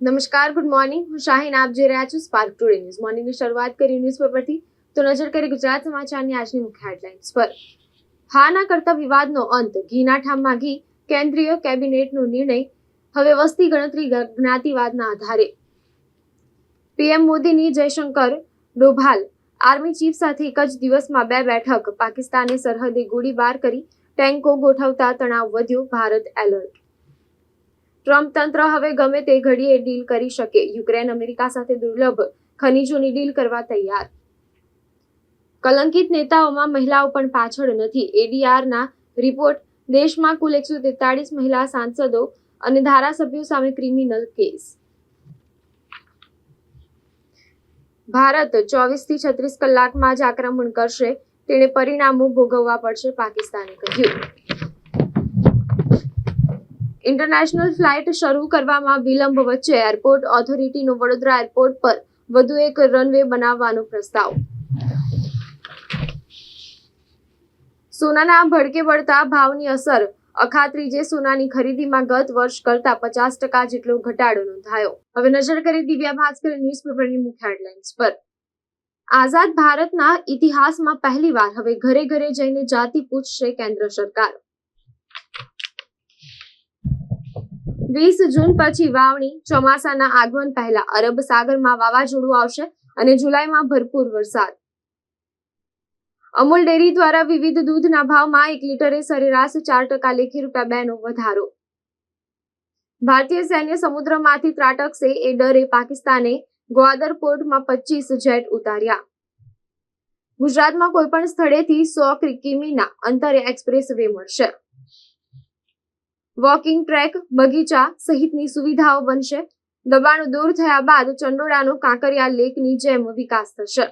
નમસ્કાર, good morning. હું શાહીન, આપ જોઈ રહ્યા છો સ્પાર્ક ટુડે ન્યૂઝ મોર્નિંગની શરૂઆત કરી ન્યૂઝપેપરથી તો નજર કરી ગુજરાત સમાચારની આજની મુખ્ય હેડલાઇન્સ પર. હા ના કરતા વિવાદનો અંત. ઘીના ઠામમાં ઘી. કેન્દ્રીય કેબિનેટનો નિર્ણય. હવે વસ્તી ગણતરી જ્ઞાતિવાદના આધારે. પીએમ મોદીની જયશંકર, ડોભાલ. આર્મી ચીફ સાથે એક જ દિવસમાં બે બેઠક. પાકિસ્તાને સરહદે ગોળીબાર કરી ટેન્કો ગોઠવતા તણાવ વધ્યો. ભારત એલર્ટ. ટ્રમ્પ તંત્ર હવે ગમે તે ઘડીએ ડીલ કરી શકે. યુક્રેન અમેરિકા સાથે દુર્લભ ખનીજોની ડીલ કરવા તૈયાર. કલંકિત નેતાઓમાં મહિલાઓ પણ પાછળ નથી. એડીઆરના રિપોર્ટ, દેશમાં કુલ એકસો તેતાળીસ મહિલા સાંસદો અને ધારાસભ્યો સામે ક્રિમિનલ કેસ. ભારત ચોવીસથી છત્રીસ કલાકમાં જ આક્રમણ કરશે. તેણે પરિણામો ભોગવવા પડશે, પાકિસ્તાને કહ્યું. ઇન્ટરનેશનલ ફ્લાઇટ શરૂ કરવામાં વિલંબ વચ્ચે એરપોર્ટ ઓથોરિટીનો વડોદરા એરપોર્ટ પર વધુ એક રનવે બનાવવાનો પ્રસ્તાવ. સોનાના ભડકે વળતા ભાવની અસર. અખાત્રીજે સોનાની ખરીદીમાં ગત વર્ષ કરતા પચાસ ટકા જેટલો ઘટાડો નોંધાયો. હવે નજર કરી દિવ્યા ભાસ્કર ન્યૂઝપેપરની મુખ્ય હેડલાઇન્સ પર. આઝાદ ભારતના ઇતિહાસમાં પહેલીવાર હવે ઘરે ઘરે જઈને જાતિ પૂછશે કેન્દ્ર સરકાર. વીસ જૂન પછી વાવણી, ચોમાસાના આગમન પહેલા અરબ સાગરમાં વાવાઝોડું આવશે અને જુલાઈમાં ભરપૂર વરસાદ. અમૂલ ડેરી દ્વારા વિવિધ દૂધના ભાવમાં એક લીટરે સરેરાશ ચાર ટકા લેખી રૂપિયા બેનો વધારો. ભારતીય સૈન્ય સમુદ્રમાંથી ત્રાટકશે એ ડરે પાકિસ્તાને ગ્વાદર પોર્ટમાં પચીસ જેટ ઉતાર્યા. ગુજરાતમાં કોઈપણ સ્થળેથી સો કિમીના અંતરે એક્સપ્રેસ વે મળશે. વોકિંગ ટ્રેક, બગીચા સહિતની સુવિધાઓ બનશે. દબાણો દૂર થયા બાદ ચંડોળાનો કાંકરિયા લેકની જેમ વિકાસ થશે.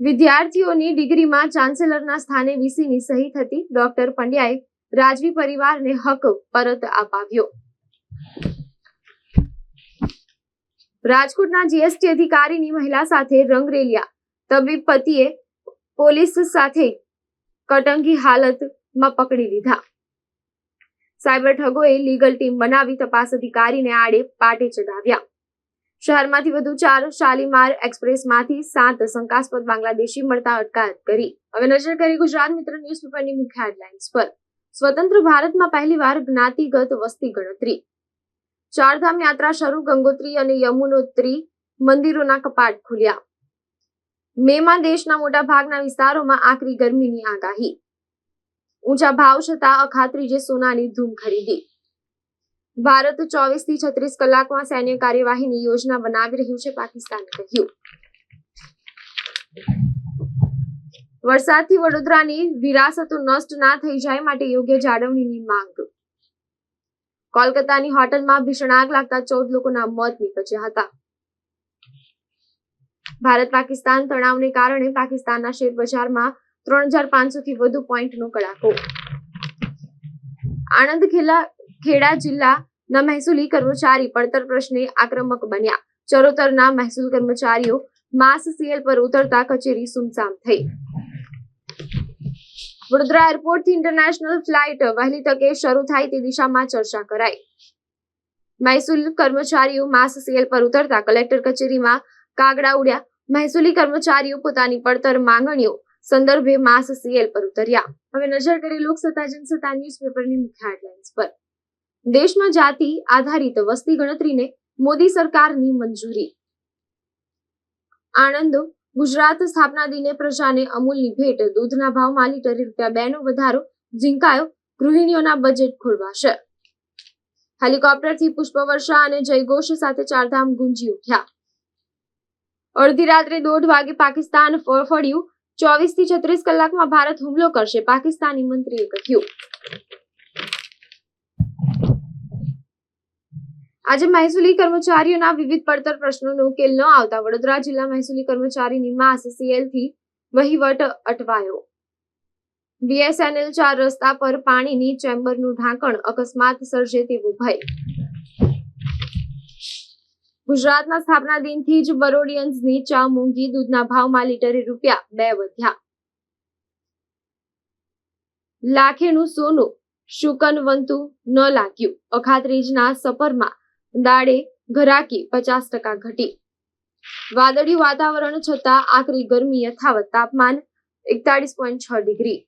વિદ્યાર્થીઓની ડિગ્રીમાં ચાન્સેલરના સ્થાને વીસીની સહી થતી ડોક્ટર પંડ્યાએ રાજવી પરિવારને હક પરત અપાવ્યો. રાજકોટના જીએસટી અધિકારીની મહિલા સાથે રંગરેલિયા. તબીબ પતિએ પોલીસ સાથે કટંગી હાલતમાં પકડી લીધા. સાયબર ઠગોએ લીગલ ટીમ બનાવી તપાસ અધિકારીને આડે પાટે ચઢાવ્યા. શહેરમાંથી વધુ ચાર શાલીમાર એક્સપ્રેસમાંથી સાત શંકાસ્પદ બાંગ્લાદેશી મળતા અટકાયત કરી. હવે નજર કરી ગુજરાત મિત્ર ન્યૂઝપેપરની મુખ્ય હેડલાઇન્સ પર. સ્વતંત્ર ભારતમાં પહેલીવાર જ્ઞાતિગત વસ્તી ગણતરી. ચારધામ યાત્રા શરૂ, ગંગોત્રી અને યમુનોત્રી મંદિરોના કપાટ ખુલ્યા. મેમાં દેશના મોટા ભાગના વિસ્તારોમાં આકરી ગરમીની આગાહી. ઊંચા ભાવ છતાં અખાત્રીજે સોનાની ધૂમ ખરીદી. ભારત ચોવીસથી છત્રીસ કલાકમાં સૈન્ય કાર્યવાહીની યોજના બનાવી રહ્યું છે, પાકિસ્તાન કહ્યું. વરસાદથી વડોદરાની વિરાસતો નષ્ટ ના થઈ જાય માટે યોગ્ય જાળવણીની માંગ. કોલકાતાની હોટલમાં ભીષણ આગ લાગતા ચૌદ લોકોના મોત નીપજ્યા હતા. ભારત પાકિસ્તાન તણાવને કારણે પાકિસ્તાનના શેર બજારમાં ત્રણ હજાર પાંચસો થી વધુ પોઈન્ટનો કડાકો. આણંદ ખેલા, ખેડા જિલ્લાના મહેસૂલી કર્મચારી પડતર પ્રશ્ને આક્રમક બન્યા. ચરોતરના મહેસૂલ કર્મચારીઓ માસ સીએલ પર ઉતરતા કચેરી સુમસામ થઈ. વડોદરા એરપોર્ટથી ઇન્ટરનેશનલ ફ્લાઇટ વહેલી તકે શરૂ થાય તે દિશામાં ચર્ચા કરાઈ. મહેસૂલ કર્મચારીઓ માસ સીએલ પર ઉતરતા કલેક્ટર કચેરીમાં કાગડા ઉડ્યા. મહેસૂલી કર્મચારીઓ પોતાની પડતર માંગણીઓ સંદર્ભે માસ સીએલ પર ઉતર્યા. હવે નજર કરી લોકસત્તા, જનસત્તા ન્યૂઝપેપરની મુખ્ય હેડલાઇન્સ પર. દેશમાં જાતિ આધારિત વસ્તી ગણતરીને મોદી સરકારની મંજૂરી. આણંદ, ગુજરાત સ્થાપના દિને પ્રજાને અમૂલની ભેટ, દૂધના ભાવમાં લીટરે રૂપિયા બે નો વધારો, ઝીંકાયો, ગૃહિણીઓના બજેટ ખોલવાશે હેલિકોપ્ટરથી પુષ્પવર્ષા અને જયઘોષ સાથે ચારધામ ગુંજી ઉઠ્યા. અડધી રાત્રે દોઢ વાગે પાકિસ્તાન ફળફળ્યું ચોવીસથી છત્રીસ કલાકમાં ભારત હુમલો કરશે, પાકિસ્તાની મંત્રીએ કહ્યું. આજે મહેસૂલી કર્મચારીઓના વિવિધ પડતર પ્રશ્નોનો ઉકેલ ન આવતા વડોદરા જિલ્લા મહેસૂલી કર્મચારીની માસ સીએલથી વહીવટ અટવાયો. બીએસએનએલ ચાર રસ્તા પર પાણીની ચેમ્બરનું ઢાંકણ અકસ્માત સર્જે તેવો ભય. ગુજરાતના સ્થાપના દિનથી જ વરોડિયન્સની ચા મૂંગી દૂધના ભાવમાં લીટરે રૂપિયા બે વધ્યા. લાખેનું સોનું શુકનવંતુ ન લાગ્યું. અખાત્રીજના સફરમાં દાડે ઘરાકી પચાસ ટકા ઘટી. વાદળિયું વાતાવરણ છતાં આકરી ગરમી યથાવત તાપમાન એકતાળીસ પોઈન્ટ છ ડિગ્રી.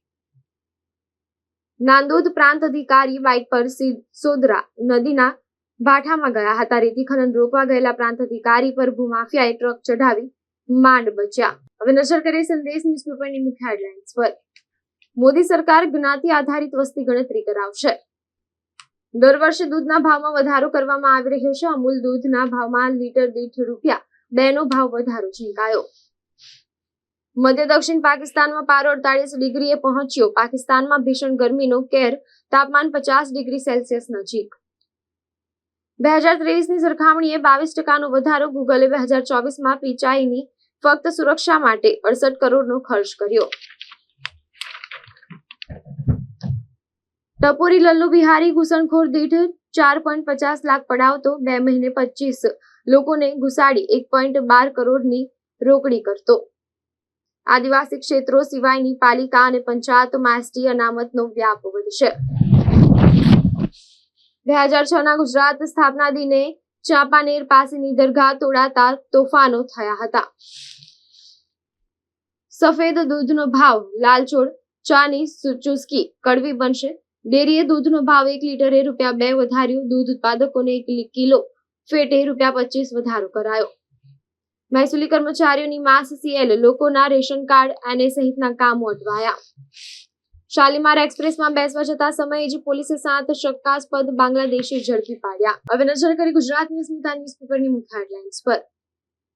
નાંદોદ પ્રાંત અધિકારી બાઇક પર સોદરા નદીના ભાઠામાં ગયા હતા. રેતી ખનન રોકવા ગયેલા પ્રાંત અધિકારી પર ભૂમાફિયાએ ટ્રક ચઢાવી માંડ બચ્યા. હવે નજર કરીએ સંદેશ ન્યૂઝપેપરની મુખ્ય હેડલાઇન્સ પર. મોદી સરકાર જ્ઞાતિ આધારિત વસ્તી ગણતરી કરાવશે. દર વર્ષે દૂધના ભાવમાં વધારો કરવામાં આવી રહ્યો છે. અમૂલ દૂધના ભાવમાં લીટર દીઠ રૂપિયા બે નો ભાવ વધારો ઝીંકાયો મધ્ય દક્ષિણ પાકિસ્તાનમાં પારો અડતાલીસ ડિગ્રીએ પહોંચ્યો. પાકિસ્તાનમાં ભીષણ ગરમીનો કેર તાપમાન પચાસ ડિગ્રી સેલ્સિયસ નજીક. બે હજાર ત્રેવીસની સરખામણીએ બાવીસ ટકાનો વધારો ગૂગલે બે હજાર ચોવીસમાં પીચાઈની ફક્ત સુરક્ષા માટે અડસઠ કરોડનો ખર્ચ કર્યો. ટપોરી લલ્લુ બિહારી ઘૂસણખોર દીઠ ચાર પોઈન્ટ પચાસ લાખ પડાવતો બે મહિને પચીસ. લોકોને ઘુસાડી એક પોઈન્ટ બાર કરોડની રોકડી કરતો. આદિવાસી ક્ષેત્રો સિવાયની પાલિકા અને પંચાયતમાં એસટી અનામતનો વ્યાપ વધશે. બે હજાર છ ના ગુજરાત સ્થાપના દિને ચાંપાનેર પાસેની દરગાહ તોડાતા તોફાનો થયા હતા. સફેદ દૂધનો ભાવ, લાલચોળ, ચાની ચુસ્કી, કડવી બનશે. ડેરીએ દૂધનો ભાવ એક લીટરે રૂપિયા બે વધાર્યું. દૂધ ઉત્પાદકોને એક કિલો ફેટે રૂપિયા પચીસ વધારો કરાયો. મહેસૂલી કર્મચારીઓની માસ સીએલ, લોકોના રેશન કાર્ડ અને સહિતના કામો અટવાયા. શાલીમાર એક્સપ્રેસમાં બેસવા જતા સમયે જ પોલીસે સાત શંકાસ્પદ બાંગ્લાદેશી ઝડપી પાડ્યા. હવે નજર કરી ગુજરાત ન્યૂઝ સ્મિતા ન્યૂઝપેપરની મુખ્ય હેડલાઇન્સ પર.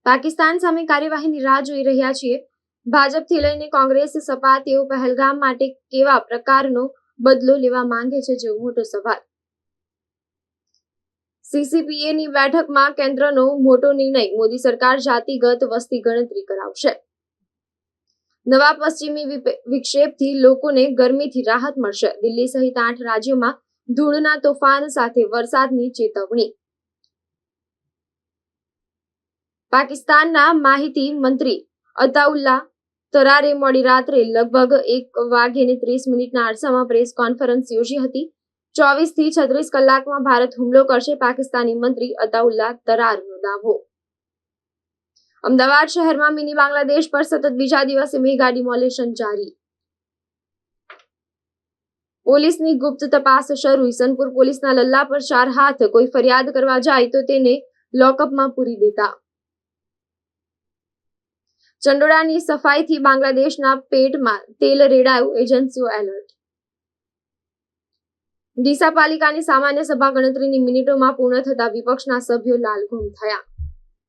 પાકિસ્તાન સામે કાર્યવાહીની રાહ જોઈ રહ્યા છીએ. ભાજપથી લઈને કોંગ્રેસ સપા તેઓ પહેલગામ માટે કેવા પ્રકારનો બદલો લેવા માંગે છે જેવો મોટો સવાલ. સીસીપીએની બેઠકમાં કેન્દ્રનો મોટો નિર્ણય મોદી સરકાર જાતિગત વસ્તી ગણતરી કરાવશે. નવા પશ્ચિમી વિક્ષેપથી લોકોને ગરમીથી રાહત મળશે. દિલ્હી સહિત આઠ રાજ્યોમાં ધૂળના તોફાન સાથે વરસાદની ચેતવણી. પાકિસ્તાનના માહિતી મંત્રી અતાઉલ્લા તરારે મોડી રાત્રે લગભગ એક વાગે ને ત્રીસ મિનિટના અરસામાં પ્રેસ કોન્ફરન્સ યોજી હતી. ચોવીસથી છત્રીસ કલાકમાં ભારત હુમલો કરશે પાકિસ્તાની મંત્રી અતાઉલ્લા તરારનો દાવો. અમદાવાદ શહેરમાં મિની બાંગ્લાદેશ પર સતત બીજા દિવસે મેગા ડિમોલેશન જારી. પોલીસની ગુપ્ત તપાસ શરૂ. ઈસનપુર પોલીસના લલ્લા પર ચાર હાથ. કોઈ ફરિયાદ કરવા જાય તો તેને લોકઅપમાં પૂરી દેતા. ચંડોળાની સફાઈથી બાંગ્લાદેશના પેટમાં તેલ રેડાયું એજન્સીઓ એલર્ટ. ડીસા પાલિકાની સામાન્ય સભા ગણતરીની મિનિટોમાં પૂર્ણ થતા વિપક્ષના સભ્યો લાલઘુમ થયા.